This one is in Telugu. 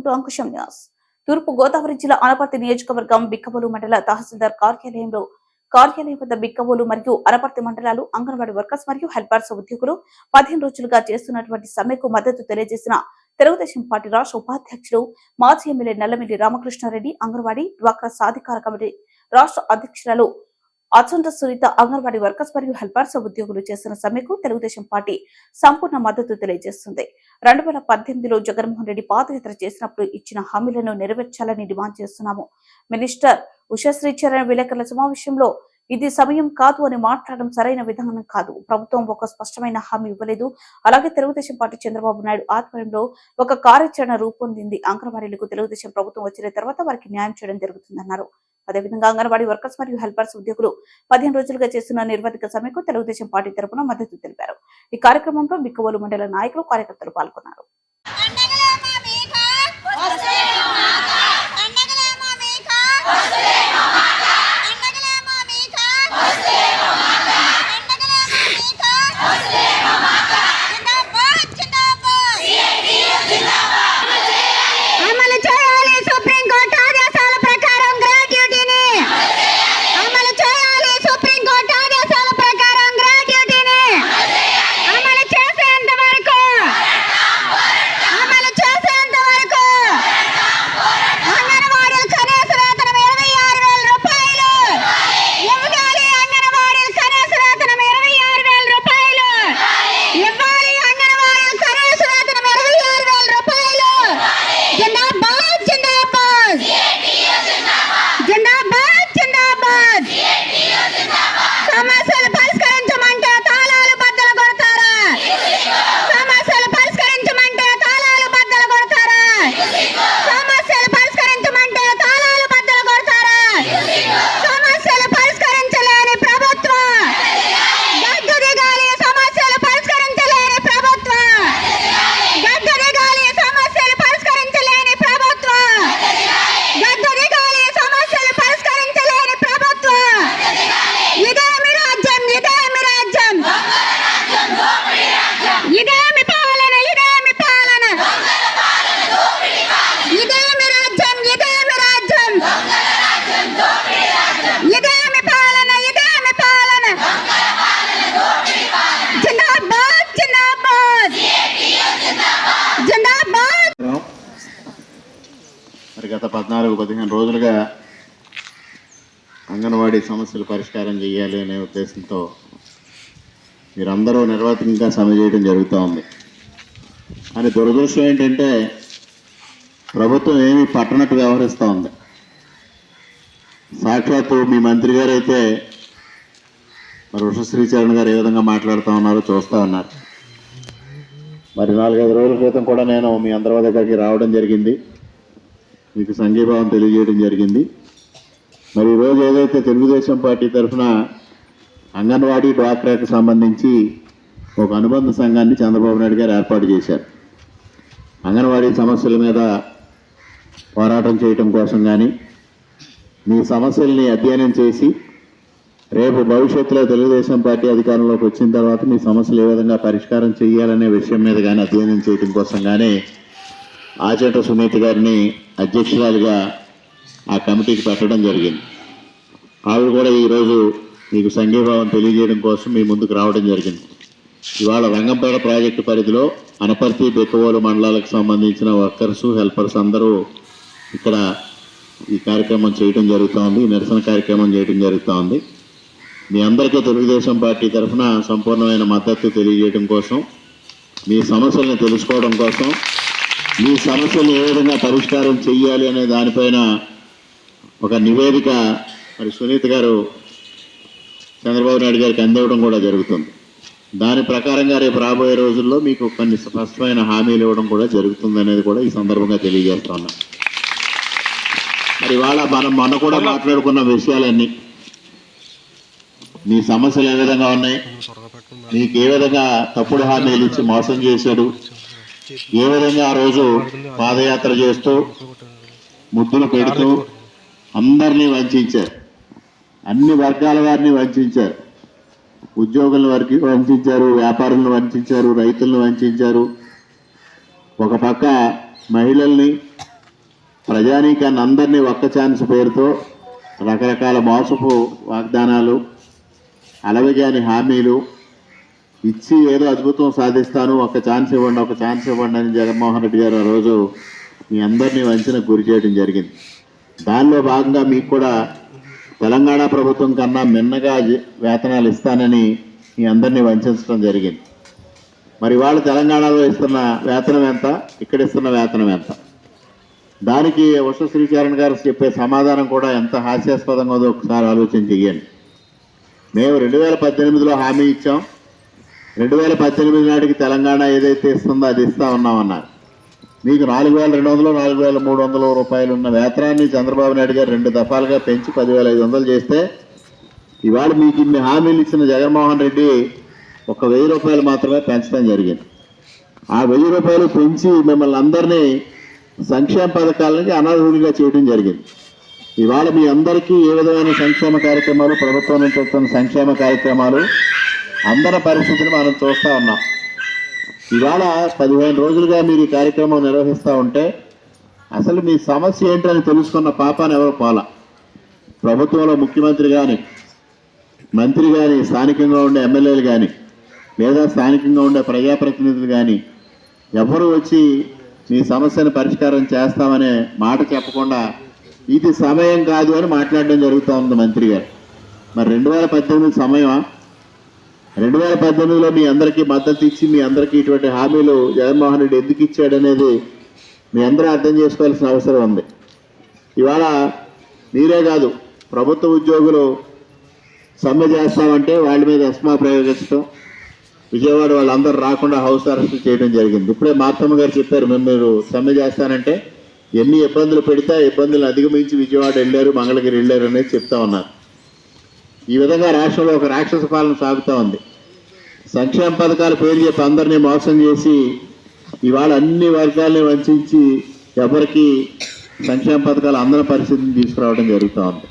వెల్కమ్ టు అంకుశం న్యూస్ తూర్పు గోదావరి జిల్లా అనపర్తి నియోజకవర్గం బిక్కబోలు మండల తహసీల్దార్ కార్యాలయంలో కార్యాలయం వద్ద బిక్కబోలు మరియు అనపర్తి మండలాలు అంగన్వాడీ వర్కర్స్ మరియు హెల్పర్స్ ఉద్యోగులు పదిహేను రోజులుగా చేస్తున్నటువంటి సమ్మెకు మద్దతు తెలియజేసిన తెలుగుదేశం పార్టీ రాష్ట్ర ఉపాధ్యక్షులు మాజీ ఎమ్మెల్యే నల్లమిల్లి రామకృష్ణారెడ్డి అంగన్వాడీ డ్వాక్రా సాధికార కమిటీ రాష్ట్ర అధ్యక్షురాలు అచంట సునీత అంగన్వాడీ వర్కర్స్ మరియు హెల్పర్స్ ఉద్యోగులు చేస్తున్న సమ్మెకు తెలుగుదేశం పార్టీ సంపూర్ణ మద్దతు తెలియజేస్తుంది. రెండు వేల పద్దెనిమిదిలో జగన్మోహన్ రెడ్డి పాదయాత్ర చేసినప్పుడు ఇచ్చిన హామీలను నెరవేర్చాలని డిమాండ్ చేస్తున్నాము. మినిస్టర్ ఉషశ్రీచరణ్ విలేకరుల సమావేశంలో ఇది సమయం కాదు అని మాట్లాడడం సరైన విధానం కాదు. ప్రభుత్వం ఒక స్పష్టమైన హామీ ఇవ్వలేదు. అలాగే తెలుగుదేశం పార్టీ చంద్రబాబు నాయుడు ఆధ్వర్యంలో ఒక కార్యాచరణ రూపొందింది. అంగన్వాడీలకు తెలుగుదేశం ప్రభుత్వం వచ్చిన తర్వాత వారికి న్యాయం చేయడం జరుగుతుందన్నారు. అదేవిధంగా అంగన్వాడీ వర్కర్స్ మరియు హెల్పర్స్ ఉద్యోగులు పదిహేను రోజులుగా చేస్తున్న నిర్వాధిక సమ్మెకు తెలుగుదేశం పార్టీ తరపున మద్దతు తెలిపారు. ఈ కార్యక్రమంలో బిక్కవోలు మండల నాయకులు కార్యకర్తలు పాల్గొన్నారు. మరి గత పద్నాలుగు పదిహేను రోజులుగా అంగన్వాడీ సమస్యలు పరిష్కారం చేయాలి అనే ఉద్దేశంతో మీరందరూ నిర్వాధికంగా సమ్మె చేయడం జరుగుతూ ఉంది. కానీ దురదృష్టం ఏంటంటే ప్రభుత్వం ఏమీ పట్టనట్టు వ్యవహరిస్తూ ఉంది. సాక్షాత్తు మీ మంత్రి గారు అయితే మరి ఉషశ్రీచరణ్ గారు ఏ విధంగా మాట్లాడుతూ ఉన్నారో చూస్తూ ఉన్నారు. మరి నాలుగైదు రోజుల క్రితం కూడా నేను మీ అందరి దగ్గరికి రావడం జరిగింది. మీకు సంఘీభావం తెలియజేయడం జరిగింది. మరి ఈరోజు ఏదైతే తెలుగుదేశం పార్టీ తరఫున అంగన్వాడీ డ్వాక్రాకు సంబంధించి ఒక అనుబంధ సంఘాన్ని చంద్రబాబు నాయుడు గారు ఏర్పాటు చేశారు. అంగన్వాడీ సమస్యల మీద పోరాటం చేయటం కోసం కానీ మీ సమస్యల్ని అధ్యయనం చేసి రేపు భవిష్యత్తులో తెలుగుదేశం పార్టీ అధికారంలోకి వచ్చిన తర్వాత మీ సమస్యలు ఏ విధంగా పరిష్కారం చేయాలనే విషయం మీద కానీ అధ్యయనం చేయడం కోసం కానీ ఆచంట సునీత గారిని అధ్యక్షురాలుగా ఆ కమిటీకి పెట్టడం జరిగింది. ఆవిడ కూడా ఈరోజు మీకు సంఘీభావం తెలియజేయడం కోసం మీ ముందుకు రావడం జరిగింది. ఇవాళ రంగంపేట ప్రాజెక్టు పరిధిలో అనపర్తి బెక్కవోలు మండలాలకు సంబంధించిన వర్కర్స్ హెల్పర్స్ అందరూ ఇక్కడ ఈ కార్యక్రమం చేయడం జరుగుతోంది నిరసన కార్యక్రమం చేయడం జరుగుతోంది. మీ అందరికీ తెలుగుదేశం పార్టీ తరఫున సంపూర్ణమైన మద్దతు తెలియజేయడం కోసం మీ సమస్యలను తెలుసుకోవడం కోసం మీ సమస్యలు ఏ విధంగా పరిష్కారం చెయ్యాలి అనే దానిపైన ఒక నివేదిక మరి సునీత గారు చంద్రబాబు నాయుడు గారికి అందివ్వడం కూడా జరుగుతుంది. దాని ప్రకారంగా రేపు రాబోయే రోజుల్లో మీకు కొన్ని స్పష్టమైన హామీలు ఇవ్వడం కూడా జరుగుతుంది అనేది కూడా ఈ సందర్భంగా తెలియజేస్తా ఉన్నాం. మరి ఇవాళ మనం మొన్న కూడా మాట్లాడుకున్న విషయాలన్నీ మీ సమస్యలు ఏ విధంగా ఉన్నాయి? మీకు ఏ విధంగా తప్పుడు హామీలు ఇచ్చి మోసం చేశాడు? ఏ విధంగా ఆ రోజు పాదయాత్ర చేస్తూ ముద్దులు పెడుతూ అందరినీ వంచారు. అన్ని వర్గాల వారిని వంచారు. ఉద్యోగులను వరకు వంచారు వ్యాపారులను వంచారు రైతులను వంచారు. ఒక పక్క మహిళల్ని ప్రజానీకాన్ని అందరినీ ఒక్క ఛాన్స్ పేరుతో రకరకాల మోసపు వాగ్దానాలు అలవిగాని హామీలు ఇచ్చి ఏదో అద్భుతం సాధిస్తాను ఒక ఛాన్స్ ఇవ్వండి ఒక ఛాన్స్ ఇవ్వండి అని జగన్మోహన్ రెడ్డి గారు ఆ రోజు మీ అందరినీ వంచనకు గురి చేయడం జరిగింది. దానిలో భాగంగా మీకు కూడా తెలంగాణ ప్రభుత్వం కన్నా మిన్నగా వేతనాలు ఇస్తానని మీ అందరినీ వంచడం జరిగింది. మరి వాళ్ళు తెలంగాణలో ఇస్తున్న వేతనం ఎంత? ఇక్కడ ఇస్తున్న వేతనం ఎంత? దానికి ఉష శ్రీచరణ్ గారు చెప్పే సమాధానం కూడా ఎంత హాస్యాస్పదంగా ఉందో ఒకసారి ఆలోచన చెయ్యండి. మేము రెండు వేల పద్దెనిమిదిలో హామీ ఇచ్చాం. రెండు వేల పద్దెనిమిది నాటికి తెలంగాణ ఏదైతే ఇస్తుందో అది ఇస్తా ఉన్నామన్నారు. మీకు నాలుగు వేల రెండు వందలు నాలుగు వేల మూడు వందల రూపాయలు ఉన్న వేతనాన్ని చంద్రబాబు నాయుడు గారు రెండు దఫాలుగా పెంచి పదివేల ఐదు వందలు చేస్తే ఇవాళ మీకు ఇన్ని హామీలు ఇచ్చిన జగన్మోహన్ రెడ్డి ఒక వెయ్యి రూపాయలు మాత్రమే పెంచడం జరిగింది. ఆ వెయ్యి రూపాయలు పెంచి మిమ్మల్ని అందరినీ సంక్షేమ పథకాల నుంచి అనర్హులుగా చేయడం జరిగింది. ఇవాళ మీ అందరికీ ఏ విధమైన సంక్షేమ కార్యక్రమాలు ప్రభుత్వం నుంచి వస్తున్న సంక్షేమ కార్యక్రమాలు అందరి పరిస్థితిని మనం చూస్తూ ఉన్నాం. ఇవాళ పదిహేను రోజులుగా మీరు ఈ కార్యక్రమం నిర్వహిస్తూ ఉంటే అసలు మీ సమస్య ఏంటని తెలుసుకున్న పాపాన్ని ఎవరు పోలా? ప్రభుత్వంలో ముఖ్యమంత్రి కానీ మంత్రి కానీ స్థానికంగా ఉండే ఎమ్మెల్యేలు కానీ లేదా స్థానికంగా ఉండే ప్రజాప్రతినిధులు కానీ ఎవరు వచ్చి మీ సమస్యను పరిష్కారం చేస్తామనే మాట చెప్పకుండా ఇది సమయం కాదు అని మాట్లాడడం జరుగుతూ ఉంది మంత్రి గారు. మరి రెండు వేల పద్దెనిమిది సమయమా? రెండు వేల పద్దెనిమిదిలో మీ అందరికీ మద్దతు ఇచ్చి మీ అందరికీ ఇటువంటి హామీలు జగన్మోహన్ రెడ్డి ఎందుకు ఇచ్చాడనేది మీ అందరూ అర్థం చేసుకోవాల్సిన అవసరం ఉంది. ఇవాళ మీరే కాదు ప్రభుత్వ ఉద్యోగులు సమ్మె చేస్తామంటే వాళ్ళ మీద అస్మా ప్రయోగించడం విజయవాడ వాళ్ళందరూ రాకుండా హౌస్ అరెస్ట్ చేయడం జరిగింది. ఇప్పుడే మార్తమ్మ గారు చెప్పారు మేము మీరు సమ్మె చేస్తానంటే ఎన్ని ఇబ్బందులు పెడితే ఆ ఇబ్బందులను అధిగమించి విజయవాడ వెళ్ళారు మంగళగిరి వెళ్ళారు అనేది చెప్తా ఉన్నారు. ఈ విధంగా రాష్ట్రంలో ఒక రాక్షస పాలన సాగుతూ ఉంది. సంక్షేమ పథకాల పేరు చెప్పి అందరినీ మోసం చేసి ఇవాళ అన్ని వర్గాల్ని వంచి ఎవరికి సంక్షేమ పథకాలు అందరి పరిస్థితిని తీసుకురావడం జరుగుతూ ఉంది.